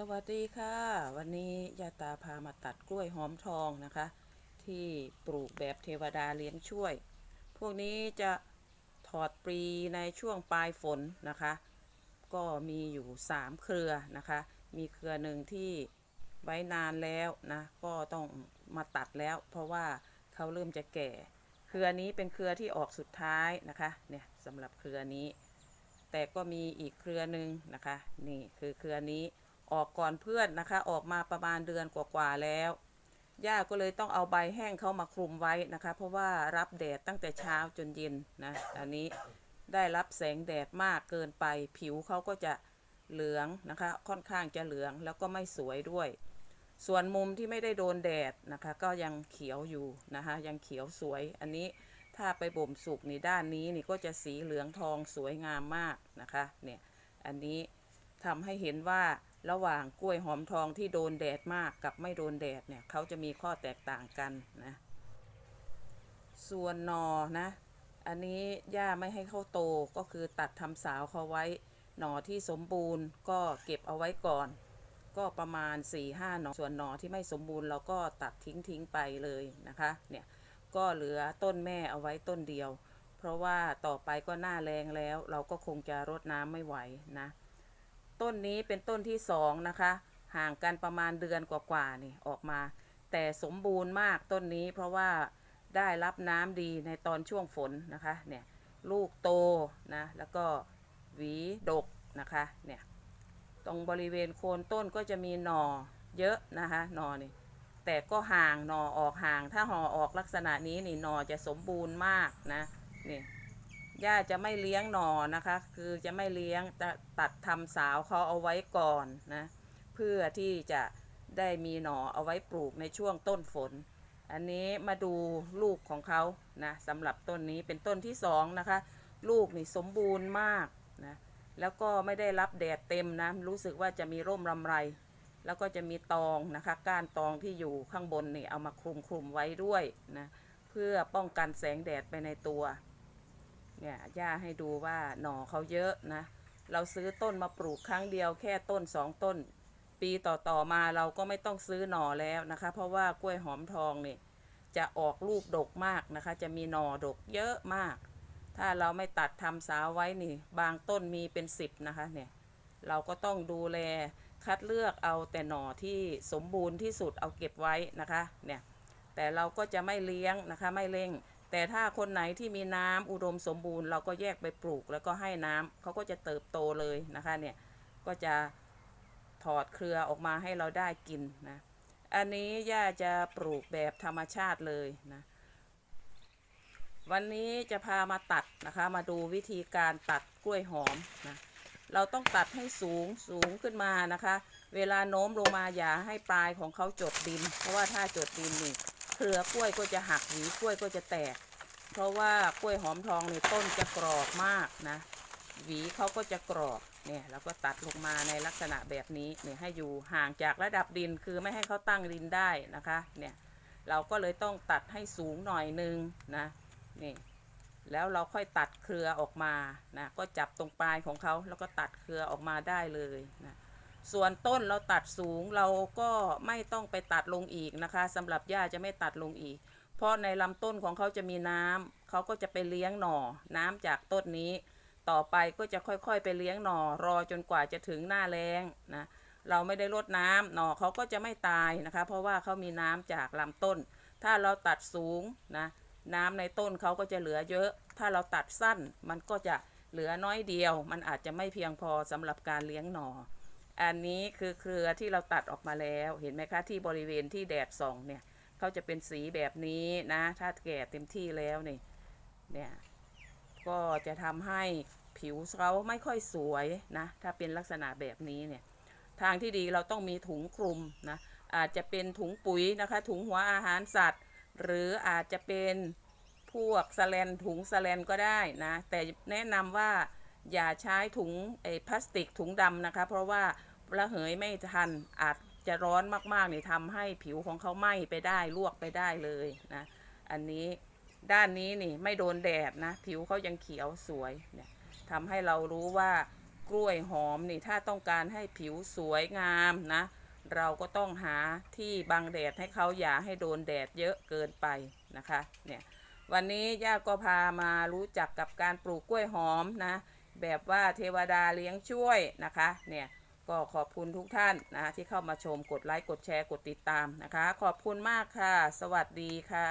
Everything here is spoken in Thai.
สวัสดีค่ะ วันนี้ยาตาพามาตัดกล้วยหอมทองนะคะ ที่ปลูกแบบเทวดาเลี้ยงช่วย พวกนี้จะถอดปลีในช่วงปลายฝนนะคะ ก็มีอยู่ 3 เครือนะคะ มีเครือหนึ่งที่ไว้นานแล้วนะ ก็ต้องมาตัดแล้ว เพราะว่าเขาเริ่มจะแก่ เครือนี้เป็นเครือที่ออกสุดท้ายนะคะเนี่ยสำหรับเครือนี้ แต่ก็มีอีกเครือหนึ่งนะคะ นี่คือเครือนี้ ออกก่อนเพื่อนนะคะ ออกมาประมาณเดือนกว่าๆแล้ว ย่าก็เลยต้องเอาใบแห้งเขามาคลุมไว้นะคะ เพราะว่ารับแดดตั้งแต่เช้าจนเย็นนะอันนี้ได้รับแสงแดดมากเกินไป ผิวเขาก็จะเหลืองนะคะ ค่อนข้างจะเหลืองแล้วก็ไม่สวยด้วย ส่วนมุมที่ไม่ได้โดนแดดนะคะ ก็ยังเขียวอยู่นะคะ ยังเขียวสวย อันนี้ถ้าไปบ่มสุกในด้านนี้นี่ก็จะสีเหลืองทองสวยงามมากนะคะ เนี่ย อันนี้ ทำให้เห็นว่าระหว่างกล้วยหอมทองที่โดนแดดมากกับไม่โดนแดดเนี่ยเขาจะมีข้อแตกต่างกันนะส่วนหนอนะ อันนี้ย่าไม่ให้เขาโตก็คือตัดทำสาวเขาไว้ หน่อที่สมบูรณ์ก็เก็บเอาไว้ก่อน ก็ประมาณ4ี่ห้าหน่อส่วนหน่อที่ไม่สมบูรณ์เราก็ตัดทิ้งทิ้งไปเลยนะคะเนี่ยก็เหลือต้นแม่เอาไว้ต้นเดียว เพราะว่าต่อไปก็หน้าแรงแล้ว เราก็คงจะรดน้ำไม่ไหวนะ ต้นนี้เป็นต้นที่สองนะคะ ห่างกันประมาณเดือนกว่าๆนี่ออกมา แต่สมบูรณ์มากต้นนี้เพราะว่าได้รับน้ำดีในตอนช่วงฝนนะคะเนี่ยลูกโตนะแล้วก็หวีดกนะคะเนี่ยตรงบริเวณโคนต้นก็จะมีหน่อเยอะนะคะหน่อนี่แต่ก็ห่างหน่อออกห่างถ้าห่อออกลักษณะนี้นี่หน่อจะสมบูรณ์มากนะนี่ ย่าจะไม่เลี้ยงหนอนะคะ คือจะไม่เลี้ยงจะตัดทำสาวเขาเอาไว้ก่อนนะเพื่อที่จะได้มีหนอเอาไว้ปลูกในช่วงต้นฝน อันนี้มาดูลูกของเขานะสำหรับต้นนี้เป็นต้นที่สองนะคะ ลูกนี่สมบูรณ์มากนะแล้วก็ไม่ได้รับแดดเต็มนะรู้สึกว่าจะมีร่มรำไร แล้วก็จะมีตองนะคะ ก้านตองที่อยู่ข้างบนนี่เอามาคลุมคลุมไว้ด้วยนะเพื่อป้องกันแสงแดดไปในตัว เนี่ยย่าให้ดูว่าหน่อเขาเยอะนะ เราซื้อต้นมาปลูกครั้งเดียวแค่ต้นสองต้น ปีต่อๆมาเราก็ไม่ต้องซื้อหน่อแล้วนะคะ เพราะว่ากล้วยหอมทองเนี่ยจะออกลูกดกมากนะคะ จะมีหน่อดกเยอะมาก ถ้าเราไม่ตัดทำสาวไว้นี่ บางต้นมีเป็นสิบนะคะเนี่ยเราก็ต้องดูแลคัดเลือกเอาแต่หน่อที่สมบูรณ์ที่สุดเอาเก็บไว้นะคะเนี่ยแต่เราก็จะไม่เลี้ยงนะคะไม่เร่ง แต่ถ้าคนไหนที่มีน้ำอุดมสมบูรณ์ เราก็แยกไปปลูกแล้วก็ให้น้ำเขาก็จะเติบโตเลยนะคะเนี่ยก็จะถอดเครือออกมาให้เราได้กินนะอันนี้ย่าจะปลูกแบบธรรมชาติเลยนะวันนี้จะพามาตัดนะคะ มาดูวิธีการตัดกล้วยหอมนะเราต้องตัดให้สูงสูงขึ้นมานะคะ เวลาโน้มลงมาอย่าให้ปลายของเขาจดดิน เพราะว่าถ้าจดดินนี่ เครือกล้วยก็จะหักหวีกล้วยก็จะแตก เพราะว่ากล้วยหอมทองในต้นจะกรอบมากนะ หวีเขาก็จะกรอบเนี่ยแล้วก็ตัดลงมาในลักษณะแบบนี้เนี่ยให้อยู่ห่างจากระดับดินคือไม่ให้เขาตั้งดินได้นะคะเนี่ยเราก็เลยต้องตัดให้สูงหน่อยนึงนะนี่แล้วเราค่อยตัดเครือออกมานะก็จับตรงปลายของเขาแล้วก็ตัดเครือออกมาได้เลยนะ ส่วนต้นเราตัดสูงเราก็ไม่ต้องไปตัดลงอีกนะคะสำหรับหญ้าจะไม่ตัดลงอีก เพราะในลำต้นของเขาจะมีน้ำเขาก็จะไปเลี้ยงหน่อ น้ำจากต้นนี้ ต่อไปก็จะค่อยๆไปเลี้ยงหน่อ รอจนกว่าจะถึงหน้าแล้งนะเราไม่ได้รดน้ำหน่อเขาก็จะไม่ตายนะคะ เพราะว่าเขามีน้ำจากลำต้น ถ้าเราตัดสูงนะน้ำในต้นเขาก็จะเหลือเยอะ ถ้าเราตัดสั้นมันก็จะเหลือน้อยเดียว มันอาจจะไม่เพียงพอสำหรับการเลี้ยงหน่อ อันนี้คือเครือที่เราตัดออกมาแล้วเห็นไหมคะที่บริเวณที่แดดส่องเนี่ยเขาจะเป็นสีแบบนี้นะ ถ้าแก่เต็มที่แล้วนี่เนี่ยก็จะทำให้ผิวเขาไม่ค่อยสวยนะ ถ้าเป็นลักษณะแบบนี้เนี่ยทางที่ดีเราต้องมีถุงคลุมนะอาจจะเป็นถุงปุ๋ยนะคะ ถุงหัวอาหารสัตว์ หรืออาจจะเป็นพวกสแลนถุงสแลนก็ได้นะ แต่แนะนำว่าอย่าใช้ถุงไอ้พลาสติกถุงดำนะคะ เพราะว่า ระเหยไม่ทันอาจจะร้อนมากๆเนี่ยทำให้ผิวของเขาไหม้ไปได้ลวกไปได้เลยนะอันนี้ด้านนี้นี่ไม่โดนแดดนะผิวเขายังเขียวสวยเนี่ยทำให้เรารู้ว่ากกล้วยหอมนี่ถ้าต้องการให้ผิวสวยงามนะเราก็ต้องหาที่บังแดดให้เขาอย่าให้โดนแดดเยอะเกินไปนะคะเนี่ยวันนี้ย่าก็พามารู้จักกับการปลูกกล้วยหอมนะแบบว่าเทวดาเลี้ยงช่วยนะคะเนี่ย ก็ขอบคุณทุกท่านนะที่เข้ามาชมกดไลค์กดแชร์กดติดตามนะคะ ขอบคุณมากค่ะ สวัสดีค่ะ